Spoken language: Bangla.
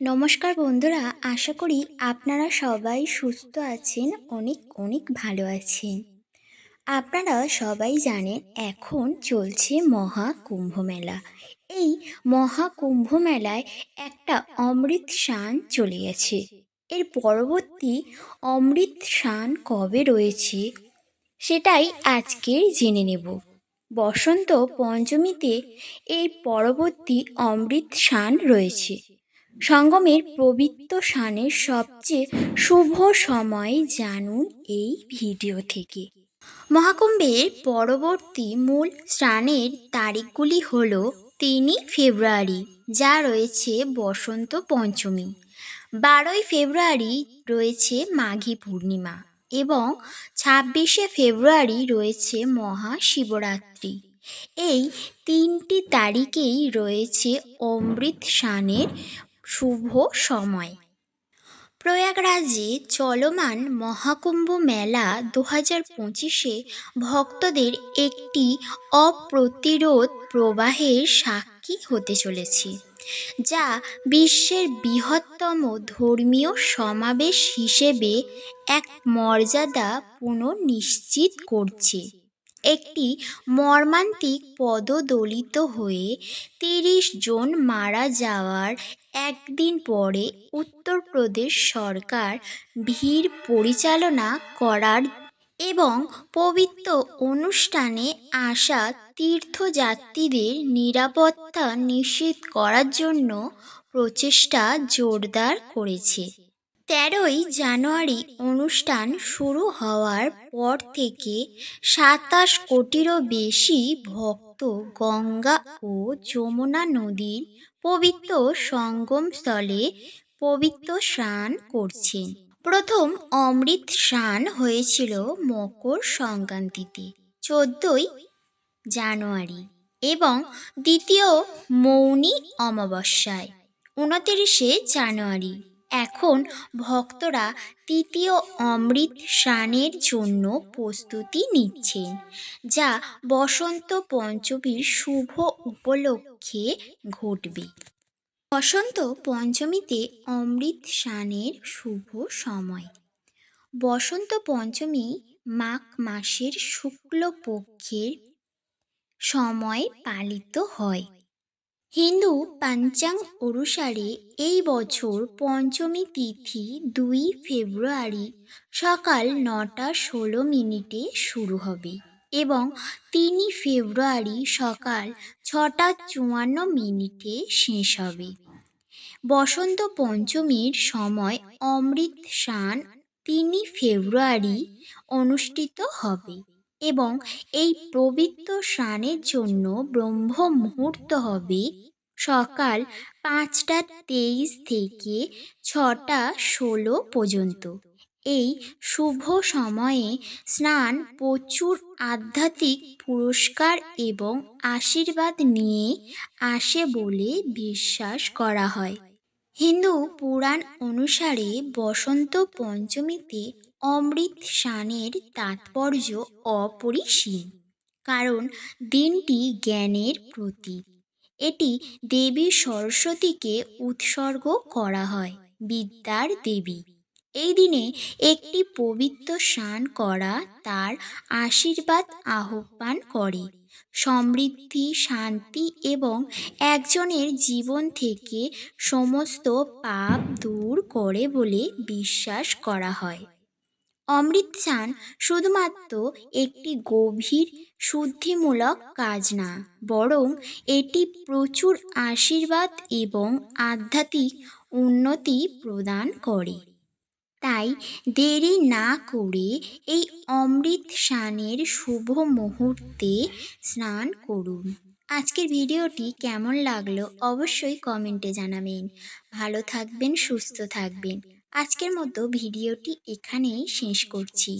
নমস্কার বন্ধুরা, আশা করি আপনারা সবাই সুস্থ আছেন, অনেক অনেক ভালো আছেন। আপনারা সবাই জানেন এখন চলছে মহা কুম্ভ মেলা। এই মহা কুম্ভ মেলায় একটা অমৃত শান চলে গেছে। এর পরবর্তী অমৃত শান কবে রয়েছে, সেটাই আজকে জেনে নেব। বসন্ত পঞ্চমীতে এই পরবর্তী অমৃত শান রয়েছে। সঙ্গমের পবিত্র স্নানের সবচেয়ে শুভ সময় জানুন এই ভিডিও থেকে। মহাকুম্ভের পরবর্তী মূল স্নানের তারিখগুলি হল তিনই ফেব্রুয়ারি, যা রয়েছে বসন্ত পঞ্চমী। বারোই ফেব্রুয়ারি রয়েছে মাঘী পূর্ণিমা এবং ছাব্বিশে ফেব্রুয়ারি রয়েছে মহাশিবরাত্রি। এই তিনটি তারিখেই রয়েছে অমৃত স্নানের শুভ সময়। প্রয়াগরাজে চলমান মহাকুম্ভ মেলা দু হাজার পঁচিশে ভক্তদের একটি অপ্রতিরোধ প্রবাহের সাক্ষী হতে চলেছে, যা বিশ্বের বৃহত্তম ধর্মীয় সমাবেশ হিসেবে এক মর্যাদা পুনঃনিশ্চিত করছে। একটি মর্মান্তিক পদদলিত হয়ে তিরিশ জন মারা যাওয়ার একদিন পরে উত্তরপ্রদেশ সরকার ভিড় পরিচালনা করার এবং পবিত্র অনুষ্ঠানে আসা তীর্থযাত্রীদের নিরাপত্তা নিশ্চিত করার জন্য প্রচেষ্টা জোরদার করেছে। তেরোই জানুয়ারি অনুষ্ঠান শুরু হওয়ার পর থেকে সাতাশ কোটিরও বেশি ভক্ত গঙ্গা ও যমুনা নদীর পবিত্র সঙ্গমস্থলে পবিত্র স্নান করছেন। প্রথম অমৃত স্নান হয়েছিল মকর সংক্রান্তিতে, চোদ্দই জানুয়ারি, এবং দ্বিতীয় মৌনী অমাবস্যায়, উনতিরিশে জানুয়ারি। এখন ভক্তরা তৃতীয় অমৃত স্নানের জন্য প্রস্তুতি নিচ্ছেন, যা বসন্ত পঞ্চমীর শুভ উপলক্ষে ঘটবে। বসন্ত পঞ্চমীতে অমৃত স্নানের শুভ সময়। বসন্ত পঞ্চমী মাঘ মাসের শুক্লপক্ষের সময় পালিত হয়। হিন্দু পাঞ্চাং অনুসারে এই বছর পঞ্চমী তিথি দুই ফেব্রুয়ারি সকাল নটা ষোলো মিনিটে শুরু হবে এবং তিনই ফেব্রুয়ারি সকাল ছটা চুয়ান্ন মিনিটে শেষ হবে। বসন্ত পঞ্চমীর সময় অমৃত স্নান তিনই ফেব্রুয়ারি অনুষ্ঠিত হবে। এবং এই পবিত্র স্নানের জন্য ব্রহ্ম মুহূর্ত হবে সকাল পাঁচটা তেইশ থেকে ছটা ষোলো পর্যন্ত। এই শুভ সময়ে স্নান প্রচুর আধ্যাত্মিক পুরস্কার এবং আশীর্বাদ নিয়ে আসে বলে বিশ্বাস করা হয়। হিন্দু পুরাণ অনুসারে বসন্ত পঞ্চমীতে অমৃত স্নানের তাৎপর্য অপরিসীম, কারণ দিনটি জ্ঞানের প্রতীক। এটি দেবী সরস্বতীকে উৎসর্গ করা হয়, বিদ্যার দেবী। এই দিনে একটি পবিত্র স্নান করা তার আশীর্বাদ আহ্বান করে। সমৃদ্ধি, শান্তি এবং একজনের জীবন থেকে সমস্ত পাপ দূর করে বলে বিশ্বাস করা হয়। অমৃত স্নান শুধুমাত্র একটি গভীর শুদ্ধিমূলক কাজ না, বরং এটি প্রচুর আশীর্বাদ এবং আধ্যাত্মিক উন্নতি প্রদান করে। তাই দেরি না করে এই অমৃত স্নানের শুভ মুহূর্তে স্নান করুন। আজকের ভিডিওটি কেমন লাগল অবশ্যই কমেন্টে জানাবেন। ভালো থাকবেন, সুস্থ থাকবেন। আজকের মতো ভিডিওটি এখানেই শেষ করছি।